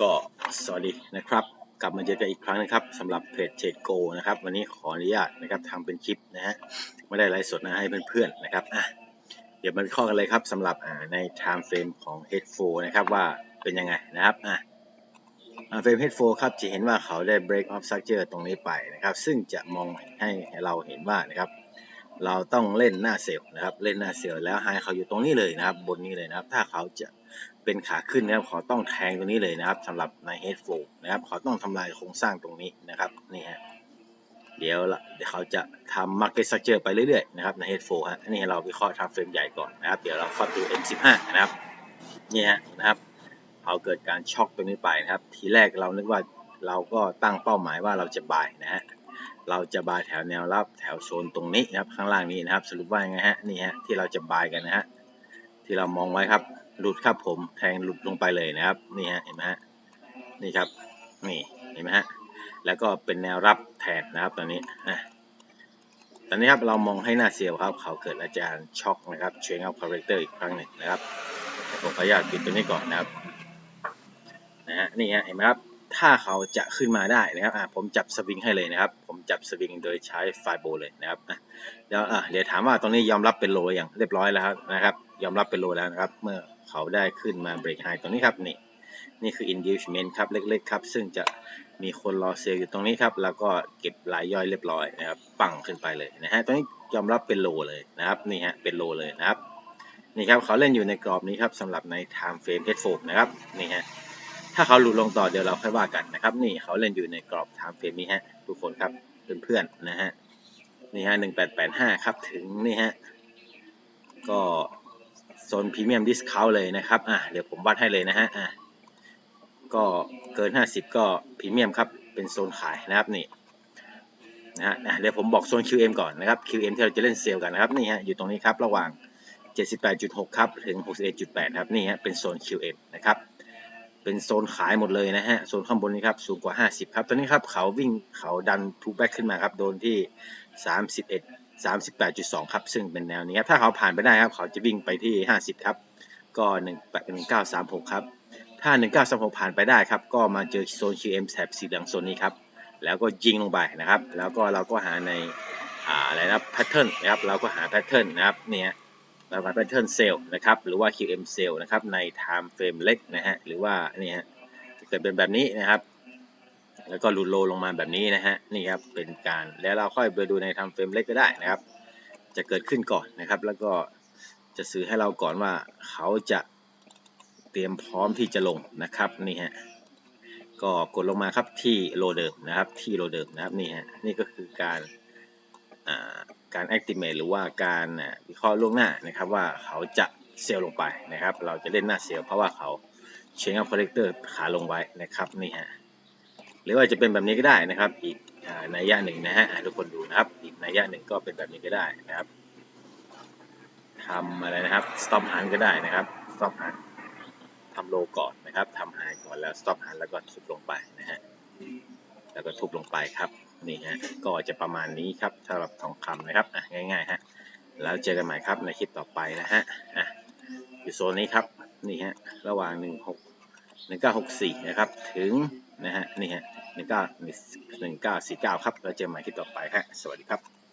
ก็สวัสดีนะครับ กลับมาเจอกันอีกครั้งนะครับสำหรับเพจเทรดโกนะครับ วันนี้ขออนุญาตนะครับทำเป็นคลิปนะฮะไม่ได้ไลฟ์สดนะให้เพื่อนๆนะครับอะเดี๋ยวมาวิเคราะห์กันเลยครับสำหรับอ่าใน time frame ของ Head 4นะครับว่าเป็นยังไงนะครับอะเฟรม Head 4ครับจะเห็นว่าเขาได้ break off structure ตรงนี้ไปนะครับ ซึ่งจะมองให้เราเห็นว่านะครับ เราต้องเล่นหน้าเซลล์นะครับ เล่นหน้าเซลล์แล้วไฮเขาอยู่ตรงนี้เลยนะครับ บนนี้เลยนะครับ ถ้าเขาจะเป็นขาขึ้นนะครับเขาต้องแทงตรงนี้เลยนะครับสำหรับใน head f l o w นะครับเขาต้องทำลายโครงสร้างตรงนี้นะครับนี่ฮะเดี๋ยวละเดี๋ยวเขาจะทำ market structure ไปเรื่อยๆนะครับใน head f l o w ฮะนี่เราวิเคราะห์ทำเฟรมใหญ่ก่อนนะครับ เดี๋ยวเราเข้าดู M15 นะครับนี่ฮะนะครับเขาเกิดการช็อคตรงนี้ไปนะครับ ทีแรกเรานึกว่าเราก็ตั้งเป้าหมายว่าเราจะบายนะฮะ เราจะบายแถวแนวรับแถวโซนตรงนี้นะครับ ข้างล่างนี้นะครับ สรุปว่ายังไงฮะนี่ฮะที่เราจะบายกันนะฮะที่เรามองไว้ครับ หลุดครับผมแทงหลุดลงไปเลยนะครับนี่ฮะเห็นไหมฮะนี่ครับนี่เห็นไหมฮะแล้วก็เป็นแนวรับแทนนะครับตอนนี้อะตอนนี้ครับเรามองให้หน้าเซียวครับ เขาเกิดอาจารย์ช็อกนะครับเชงเอาคาแรคเตอร์อีกครั้งหนึ่งนะครับผมขออนุญาตปิดตัวนี้ก่อนนะครับนะฮะนี่ฮะเห็นไหมครับ ถ้าเขาจะขึ้นมาได้นะครับอะผมจับสวิงให้เลยนะครับ ผมจับสวิงโดยใช้ไฟโบเลยนะครับอะเดี๋ยวอะเดี๋ยวถามว่าตรงนี้ยอมรับเป็นโลอย่างเรียบร้อยแล้วนะครับ ยอมรับเป็นโลแล้วนะครับ เมื่อเขาได้ขึ้นมาเบรกไฮตรงนี้ครับนี่นี่คือ inducement ครับเล็กๆครับ ซึ่งจะมีคนรอเซลล์อยู่ตรงนี้ครับ แล้วก็เก็บรายย่อยเรียบร้อยนะครับ ปังขึ้นไปเลยนะฮะตรงนี้ยอมรับเป็นโลเลยนะครับนี่ฮะเป็นโลเลยนะครับนี่ครับเขาเล่นอยู่ในกรอบนี้ครับสำหรับใน time frame head f o l นะครับนี่ฮะ ถ้าเขาหลุดลงต่อเดี๋ยวเราค่อยว่ากันนะครับ นี่เขาเล่นอยู่ในกรอบไทม์เฟรมนี้ฮะทุกคนครับเพื่อนๆนะฮะนี่ฮะหนึ่งแปดแปดห้าครับถึงนี่ฮะก็โซนพรีเมียมดิสคาวเลยนะครับอะเดี๋ยวผมวัดให้เลยนะฮะอะก็เกิน 50 ก็พรีเมียมครับ เป็นโซนขายนะครับนี่นะฮะเดี๋ยวผมบอกโซน QM ก่อนนะครับ QM ที่เราจะเล่นเซลล์กันนะครับนี่ฮะอยู่ตรงนี้ครับระหว่าง 78.6 ครับ ถึง 61.8 ครับ นี่ฮะเป็นโซน QM นะครับ เป็นโซนขายหมดเลยนะฮะ โซนข้างบนนี้ครับ สูงกว่า 50 ครับ ตอนนี้ครับ เขาวิ่งเขาดันทูแบ็กขึ้นมาครับ โดนที่ 31 38.2 ครับ ซึ่งเป็นแนวนี้ครับ ถ้าเขาผ่านไปได้ครับ เขาจะวิ่งไปที่ 50 ครับ ก็1 1936 ครับ ถ้า 1936 ผ่านไปได้ครับ ก็มาเจอโซน QM แถบสีเหลืองโซนนี้ครับ แล้วก็ยิงลงไปนะครับ แล้วก็เราก็หาในอะไรนะแพทเทิร์นนะครับ เราก็หาแพทเทิร์นนะครับ เนี่ย เราหาแพทเทิร์นเซลล์นะครับ หรือว่า QM เซลล์นะครับ ใน time frame เล็กนะฮะ หรือว่านี่ฮะจะเกิดเป็นแบบนี้นะครับ แล้วก็หลุดโลลงมาแบบนี้นะฮะ นี่ครับ เป็นการ แล้วเราค่อยไปดูใน time frame เล็กก็ได้นะครับ จะเกิดขึ้นก่อนนะครับ แล้วก็จะสื่อให้เราก่อนว่าเขาจะเตรียมพร้อมที่จะลงนะครับ นี่ฮะ ก็กดลงมาครับที่โลเดิมนะครับ ที่โลเดิมนะครับ นี่ฮะ นี่ก็คือการอ่า การ activate หรือว่าการวิเคราะห์ล่วงหน้านะครับ ว่าเขาจะเซลลงไปนะครับ เราจะเล่นหน้าเซลเพราะว่าเขาเชงอัพคอลเลกเตอร์ขาลงไว้นะครับนี่ฮะหรือว่าจะเป็นแบบนี้ก็ได้นะครับ อีกในยยะหนึ่งนะฮะทุกคนดูนะครับ อีกในยยะหนึ่งก็เป็นแบบนี้ก็ได้นะครับทำอะไรนะครับ stop hand ก็ได้นะครับ stop hand ทำโลก่อนนะครับทำ high ก่อนแล้ว stop hand แล้วก็ทุบลงไปนะฮะแล้วก็ทุบลงไปครับ นี่ฮะก็จะประมาณนี้ครับสำหรับทองคำนะครับอะง่ายๆฮะแล้วเจอกันใหม่ครับในคลิปต่อไปนะฮะอะอยู่โซนนี้ครับนี่ฮะระหว่าง 16 1964นะครับถึงนะฮะนี่ฮะ19 1949ครับแล้วเจอกันใหม่คลิปต่อไปฮะสวัสดีครับ